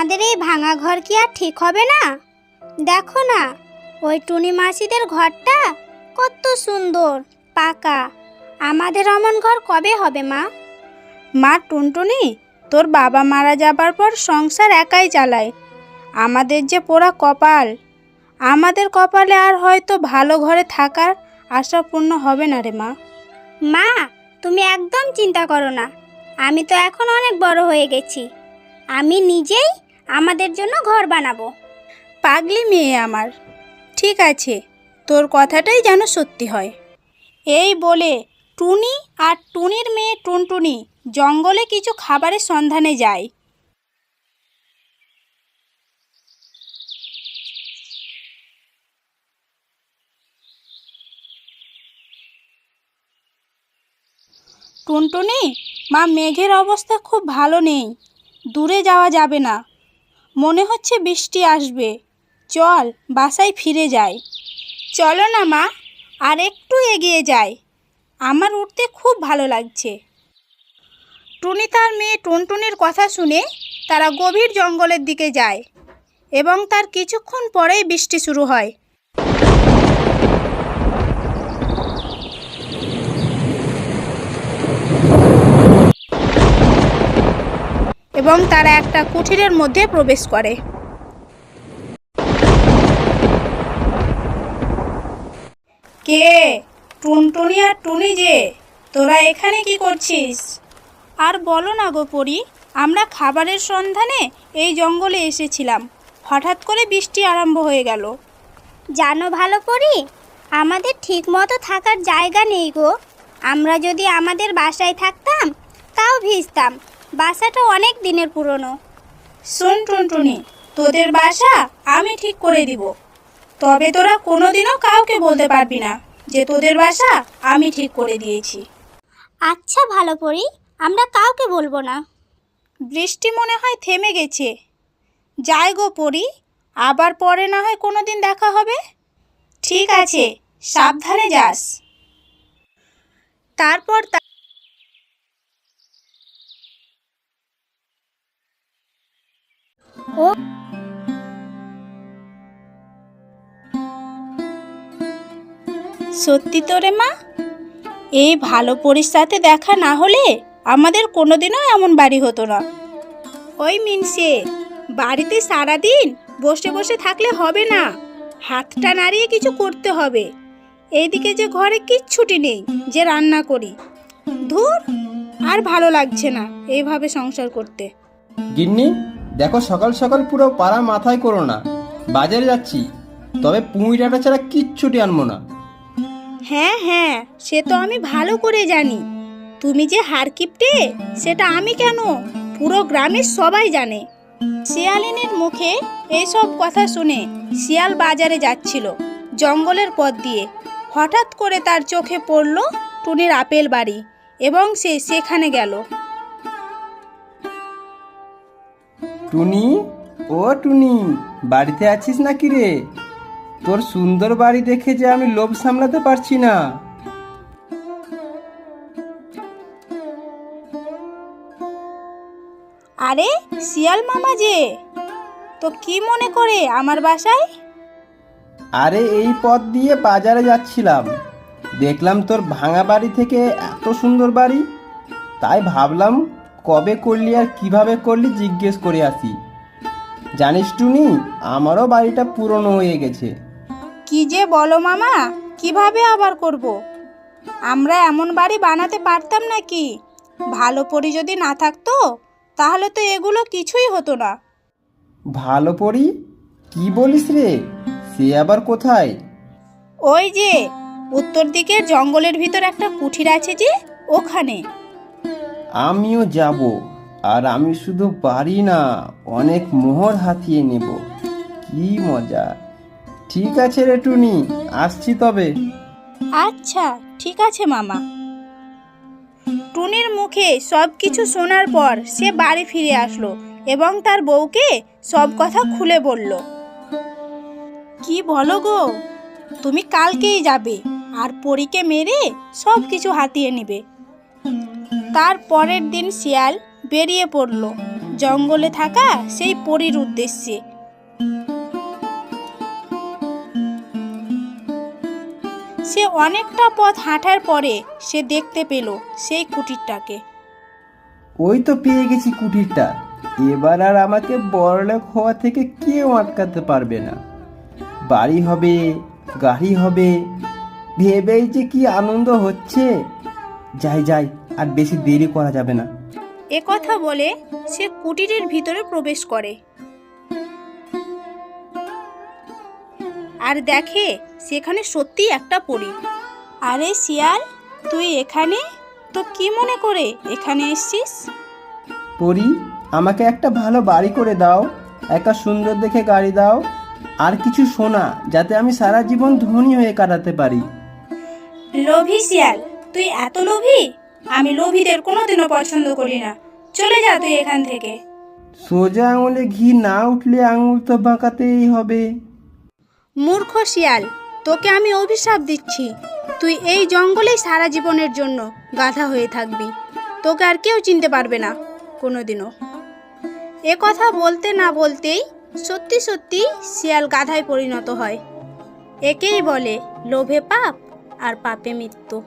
আমাদের এই ভাঙা ঘর কি আর ঠিক হবে না? দেখো না ওই টুনি মাসিদের ঘরটা কত সুন্দর পাকা। আমাদের অমন ঘর কবে হবে মা? মা টুনটুনি তোর বাবা মারা যাবার পর সংসার একাই চালায়। আমাদের যে পোড়া কপাল আমাদের কপালে আর হয়তো ভালো ঘরে থাকার আশা পূর্ণ হবে না রে মা। মা তুমি একদম চিন্তা করো না আমি তো এখন অনেক বড় হয়ে গেছি। আমি নিজেই আমাদের জন্য ঘর বানাবো। পাগলি মেয়ে আমার। ঠিক আছে, তোর কথাটাই যেন সত্যি হয়। এই বলে টুনি আর টুনির মেয়ে টুনটুনি জঙ্গলে কিছু খাবারের সন্ধানে যায়। টুনটুনি, মা মেঘের অবস্থা খুব ভালো নেই। দূরে যাওয়া যাবে না। মনে হচ্ছে বৃষ্টি আসবে। চল, বাসায় ফিরে যাই। চলো না মা, আর একটু এগিয়ে যাই। আমার উঠতে খুব ভালো লাগছে। টুনি তার মেয়ে টুনটুনির কথা শুনে তারা গভীর জঙ্গলের দিকে যায় এবং তার কিছুক্ষণ পরেই বৃষ্টি শুরু হয়। এবং তারা একটা কুঠিরের মধ্যে প্রবেশ করে। কে? টুনটুনি আর টুনি যে, তোরা এখানে কি করছিস? আর বলো না গো পরি, আমরা খাবারের সন্ধানে এই জঙ্গলে এসেছিলাম। হঠাৎ করে বৃষ্টি আরম্ভ হয়ে গেল। জানো ভালো করি আমাদের ঠিক মতো থাকার জায়গা নেই গো। আমরা যদি আমাদের বাসায় থাকতাম, তাও ভিজতাম। বাসাটা অনেক দিনের পুরনো। শোন টুনটুনি তোদের বাসা আমি ঠিক করে দিব। তবে তোরা কোনোদিনও কাউকে বলতে পারবি না যে তোদের বাসা আমি ঠিক করে দিয়েছি। আচ্ছা ভালো করি আমরা কাউকে বলব না। বৃষ্টি মনে হয় থেমে গেছে। যাই গো পরি আবার পরে না হয় কোনো দিন দেখা হবে? ঠিক আছে সাবধানে যাস। তারপর ও সত্যি তো রে মা? এই ভালো পরির সাথে দেখা না হলে আমাদের কোনোদিনও এমন বাড়ি হতো না। ওই মিনসে বাড়িতে সারাদিন বসে বসে থাকলে হবে না। হাতটা নাড়িয়ে কিছু করতে হবে। এইদিকে যে ঘরে কিচ্ছুটি নেই যে রান্না করি। ধুর আর ভালো লাগছে না এইভাবে সংসার করতে। গিন্নি দেখো সকাল সকাল পুরো পাড়া মাথায় করো না। বাজারে যাচ্ছি। তবে পুঁই ডাঁটা ছাড়া কিচ্ছুটি আনব না। হ্যাঁ হ্যাঁ সে তো আমি ভালো করে জানি। তুমি যে হার কিপটে, সেটা আমি কেন? পুরো গ্রামের সবাই জানে। শিয়ালিনীর মুখে এইসব কথা শুনে শিয়াল বাজারে যাচ্ছিল জঙ্গলের পথ দিয়ে। হঠাৎ করে তার চোখে পড়ল টুনির আপেল বাড়ি এবং সে সেখানে গেল। টুনি? ও টুনি বাড়িতে আছিস নাকি রে? তোর সুন্দর বাড়ি দেখে যে আমি লোভ সামলাতে পারছি না। আরে শিয়াল মামা যে তো কি মনে করে আমার বাসায়? আরে এই পথ দিয়ে বাজারে যাচ্ছিলাম। দেখলাম তোর ভাঙা বাড়ি থেকে এত সুন্দর বাড়ি। তাই ভাবলাম কবে করলি আর কীভাবে করলি জিজ্ঞেস করে আসি। জানিস টুনি আমারও বাড়িটা পুরনো হয়ে গেছে। কি যে বলো মামা কীভাবে আবার করব। আমরা এমন বাড়ি বানাতে পারতাম নাকি? ভালো পরি যদি না থাকতো তাহলে তো এগুলো কিছুই হতো না। ভালো পড়ি কি বলিস রে? সে আবার কোথায়? ওই যে উত্তর দিকের জঙ্গলের ভিতর একটা কুঠির আছে যে ওখানে। আমিও যাব আর আমি শুধু পারি না অনেক মোহর হাতিয়ে নেব। কি মজা। ঠিক আছে রে টুনি আসছি তবে। আচ্ছা ঠিক আছে মামা। টুনির মুখে সব কিছু শোনার পর সে বাড়ি ফিরে আসলো এবং তার বউকে সব কথা খুলে বলল। কি বলো গো তুমি কালকেই যাবে আর পরীকে মেরে সব কিছু হাতিয়ে নেবে। তার পরের দিন শিয়াল বেরিয়ে পড়ল। জঙ্গলে থাকা সেই পরীর উদ্দেশ্যে। সে অনেকটা পথ হাঁটার পরে সে দেখতে পেল সেই কুটিরটাকে। ওই তো পেয়ে গেছি কুটিরটা। এবার আর আমাকে বড়লোক হওয়া থেকে কেউ আটকাতে পারবে না। বাড়ি হবে, গাড়ি হবে, ভেবেই যে কি আনন্দ হচ্ছে। যাই যাই আর বেশি দেরি করা যাবে না। এ কথা বলে সে কুটিরের ভিতরে প্রবেশ করে। আর দেখে সেখানে সত্যি একটা পরী। আরে শিয়াল তুই এখানে? তো কি মনে করে এখানে এসছিস? পরি আমাকে একটা ভালো বাড়ি করে দাও একটা সুন্দর দেখে গাড়ি দাও আর কিছু সোনা যাতে আমি সারা জীবন ধনী হয়ে কাটাতে পারি। লোভী শিয়াল তুই এত লোভী? আমি লোভীদের কোনোদিনও পছন্দ করি না। চলে যা তুই এখান থেকে। সোজা আঙুলে ঘি না উঠলে আঙুল তো বাঁকাতেই হবে। মূর্খ শিয়াল তোকে আমি অভিশাপ দিচ্ছি। তুই এই জঙ্গলেই সারা জীবনের জন্য গাধা হয়ে থাকবি। তোকে আর কেউ চিনতে পারবে না কোনোদিনও। এ কথা বলতে না বলতেই সত্যি সত্যি শিয়াল গাধায় পরিণত হয়। একেই বলে লোভে পাপ আর পাপে মৃত্যু।